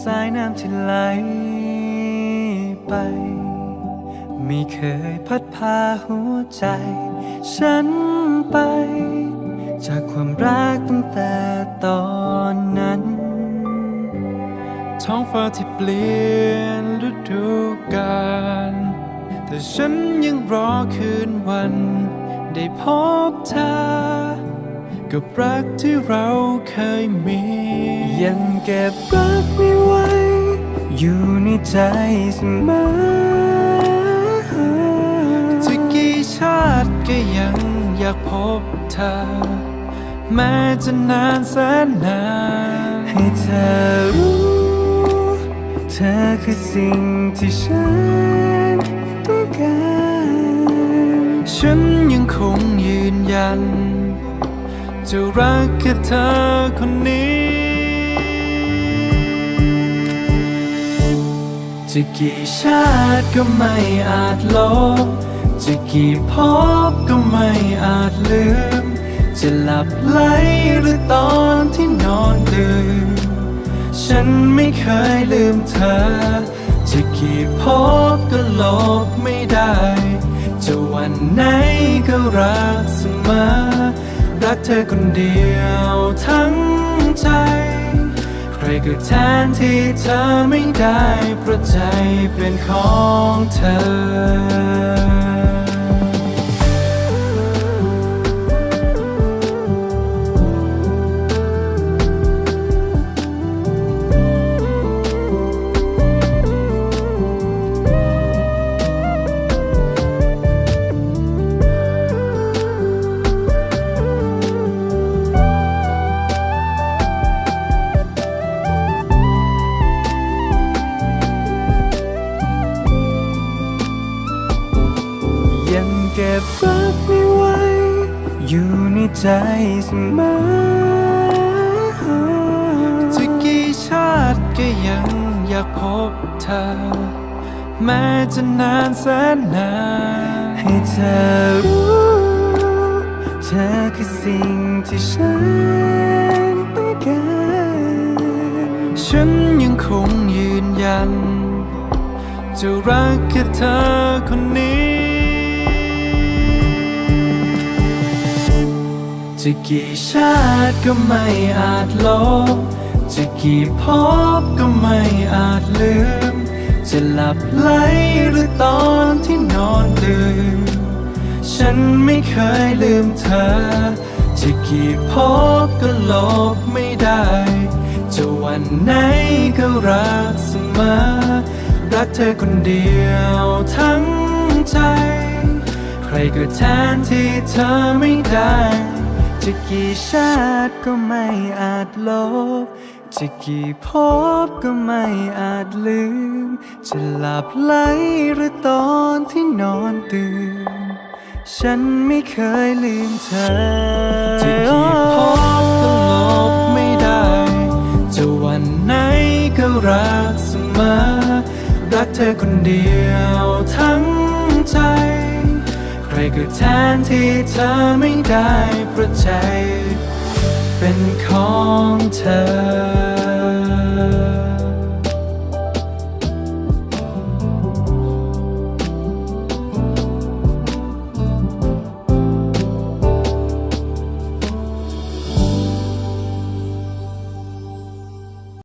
สายน้ำที่ไหลไป ไม่เคยพัดพาหัวใจ ฉันไป จากความรักตั้งแต่ตอนนั้น ท้องฟ้าที่เปลี่ยนฤดูกาลแต่ฉันยังรอคืนวัน ได้พบเธอ กับรักที่เราเคยมี ยังเก็บรักไม่ไหวอยู่ในใจเสมอจะกี่ชาติก็ยังอยากพบเธอ แม้จะนานแสนนาน ให้เธอรู้ เธอคือสิ่งที่ฉันต้องการ ฉันยังคงยืนยัน จะรักแค่เธอคนนี้ จะกี่ชาติก็ไม่อาจลบ จะกี่ภพก็ไม่อาจลืม จะหลับไหลหรือตอนที่นอนตื่น ฉันไม่เคยลืมเธอ จะกี่ภพก็ลบไม่ได้ จะวันไหนก็รักเสมอ รักเธอคนเดียวทั้งใจ ใครก็แทนที่เธอไม่ได้เพราะใจเป็นของเธอ ก็บรักไม่ไหวอยู่ในใจเสมอจะกี่ชาติก็ยังอยากพบเธอ แม้จะนานแสนนาน ให้เธอรู้ เธอคือสิ่งที่ฉันต้องการฉันยังคงยืนยัน จะรักแค่เธอคนนี้ จะกี่ชาติก็ไม่อาจลบ จะกี่ภพก็ไม่อาจลืม จะหลับไหลหรือตอนที่นอนตื่น ฉันไม่เคยลืมเธอ จะกี่ภพก็ลบไม่ได้ จะวันไหนก็รักเสมอ รักเธอคนเดียวทั้งใจ ใครก็แทนที่เธอไม่ได้ จะกี่ชาติก็ไม่อาจลบ จะกี่ภพก็ไม่อาจลืม จะหลับไหลหรือตอนที่นอนตื่น ฉันไม่เคยลืมเธอ จะกี่ภพก็ลบไม่ได้ จะวันไหนก็รักเสมอ รักเธอคนเดียวทั้งใจ ก็แทนที่เธอไม่ได้เพราะใจ เป็นของเธอ